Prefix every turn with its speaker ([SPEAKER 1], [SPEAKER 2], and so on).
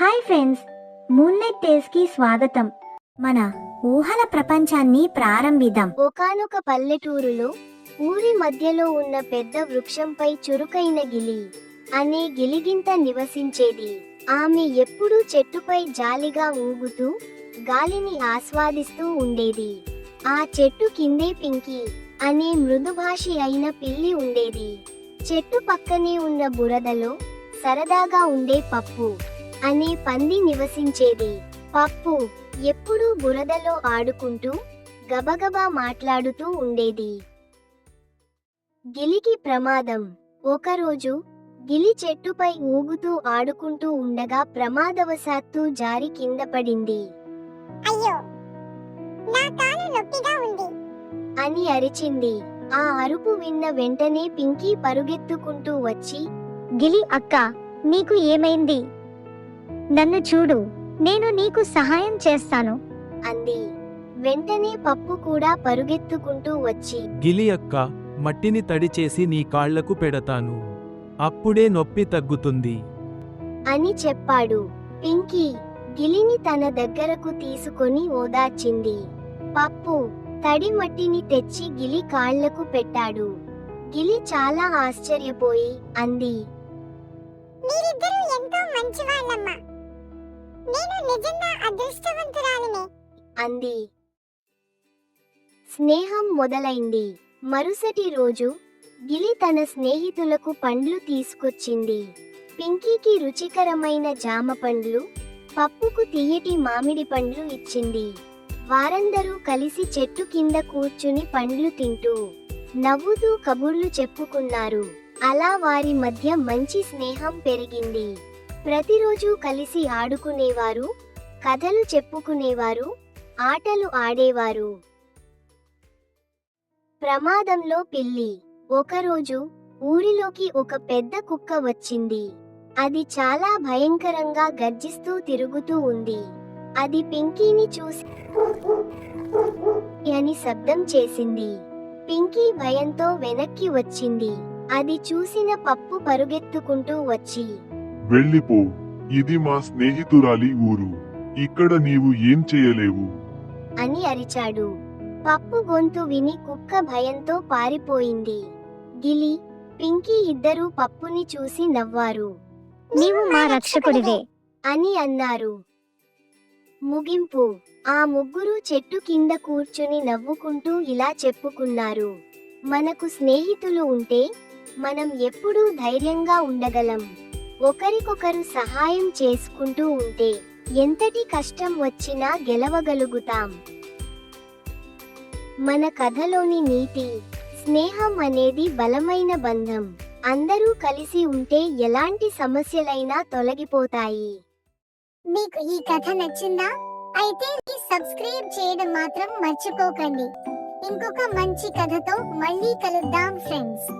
[SPEAKER 1] Hi friends మూన్నెట్ టేల్స్కి స్వాగతం. మన ఊహల ప్రపంచాన్ని ప్రారంభిద్దాం.
[SPEAKER 2] ఒకానొక పల్లెటూరులో ఊరి మధ్యలో ఉన్న పెద్ద వృక్షంపై చురుకైన గిలి అనే గిలిగింత నివసించేది. ఆమె ఎప్పుడూ చెట్టుపై జాలిగా ఊగుతూ గాలిని ఆస్వాదిస్తూ ఉండేది. ఆ చెట్టు కిందే పింకి అనే మృదుభాషి అయిన పిల్లి ఉండేది. చెట్టు పక్కనే ఉన్న బురదలో సరదాగా ఉండే పప్పు అనే పంది నివసించేది. పప్పు ఎప్పుడూ బురదలో ఆడుకుంటూ గబగబా మాట్లాడుతూ ఉండేది. గిలికి ప్రమాదం. ఒకరోజు గిలి చెట్టుపై ఊగుతూ ఆడుకుంటూ ఉండగా ప్రమాదవశాత్తు జారి కింద పడింది.
[SPEAKER 3] అయ్యో! నా కాలు నొప్పిగా ఉంది.
[SPEAKER 2] అని అరిచింది. ఆ అరుపు విన్న వెంటనే పింకీ పరుగెత్తుకుంటూ వచ్చి
[SPEAKER 1] గిలి అక్క నీకు ఏమైంది? నన్ను చూడు నేను నీకు సహాయం చేస్తాను.
[SPEAKER 2] అంది. వెంటనే పప్పు కూడా పరుగెత్తుకుంటూ వచ్చి
[SPEAKER 4] గిలి అక్క మట్టిని తడిచేసి నీ కాళ్ళకు పెడతాను. అప్పుడే నొప్పి తగ్గుతుంది.
[SPEAKER 2] అని చెప్పాడు. పింకీ గిలిని తన దగ్గరకు తీసుకొని ఓదార్చింది. పప్పు తడి మట్టిని తెచ్చి గిలి కాళ్ళకు పెట్టాడు. గిలి చాలా ఆశ్చర్యపోయి అంది.
[SPEAKER 3] మీరిద్దరూ ఎంతో నేను నిజంగా అదృష్టవంతురాలిని.
[SPEAKER 2] అంది. స్నేహం మొదలైంది. మరుసటి రోజు గిలి తన స్నేహితులకు పండ్లు తీసుకొచ్చింది. పింకీకి రుచికరమైన జామ పండ్లు పప్పుకు తీయటి మామిడి పండ్లు ఇచ్చింది. వారందరూ కలిసి చెట్టు కింద కూర్చుని పండ్లు తింటూ నవ్వుతూ కబుర్లు చెప్పుకున్నారు. అలా వారి మధ్య మంచి స్నేహం పెరిగింది. ప్రతిరోజు కలిసి ఆడుకునేవారు కథలు చెప్పుకునేవారు ఆటలు ఆడేవారు. ప్రమాదంలో పిల్లి. ఒకరోజు ఊరిలోకి ఒక పెద్ద కుక్క వచ్చింది. అది చాలా భయంకరంగా గర్జిస్తూ తిరుగుతూ ఉంది. అది పింకీని చూసి అని శబ్దం చేసింది. పింకీ భయంతో వెనక్కి వచ్చింది. అది చూసిన పప్పు పరుగెత్తుకుంటూ వచ్చి
[SPEAKER 5] వెళ్ళిపో. ఇది మా స్నేహితురాలి ఊరు. ఇక్కడ నీవు ఏం చేయలేవు.
[SPEAKER 2] అని అరిచాడు. పప్పు గొంతు విని కుక్క భయంతో పారిపోయింది. గిలి పింకీ ఇద్దరూ పప్పుని చూసి నవ్వారు.
[SPEAKER 1] నీవు మా రక్షకుడివే
[SPEAKER 2] అని అన్నారు. ముగింపు. ఆ ముగ్గురు చెట్టు కింద కూర్చుని నవ్వుకుంటూ ఇలా చెప్పుకున్నారు. మనకు స్నేహితులు ఉంటే మనం ఎప్పుడూ ధైర్యంగా ఉండగలం. ఒకరికొకరు సహాయం చేసుకుంటూ ఉంటే ఎంతటి కష్టం వచ్చినా గెలవగలుగుతాం. మన కథలోని నీతి స్నేహం అనేది బలమైన బంధం. అందరూ కలిసి ఉంటే ఎలాంటి సమస్యలైనా తొలగిపోతాయి.
[SPEAKER 3] మీకు ఈ కథ నచ్చిందా? అయితే సబ్స్క్రైబ్ చేయడం మాత్రం మర్చిపోకండి. ఇంకొక మంచి కథతో మళ్ళీ కలుద్దాం ఫ్రెండ్స్.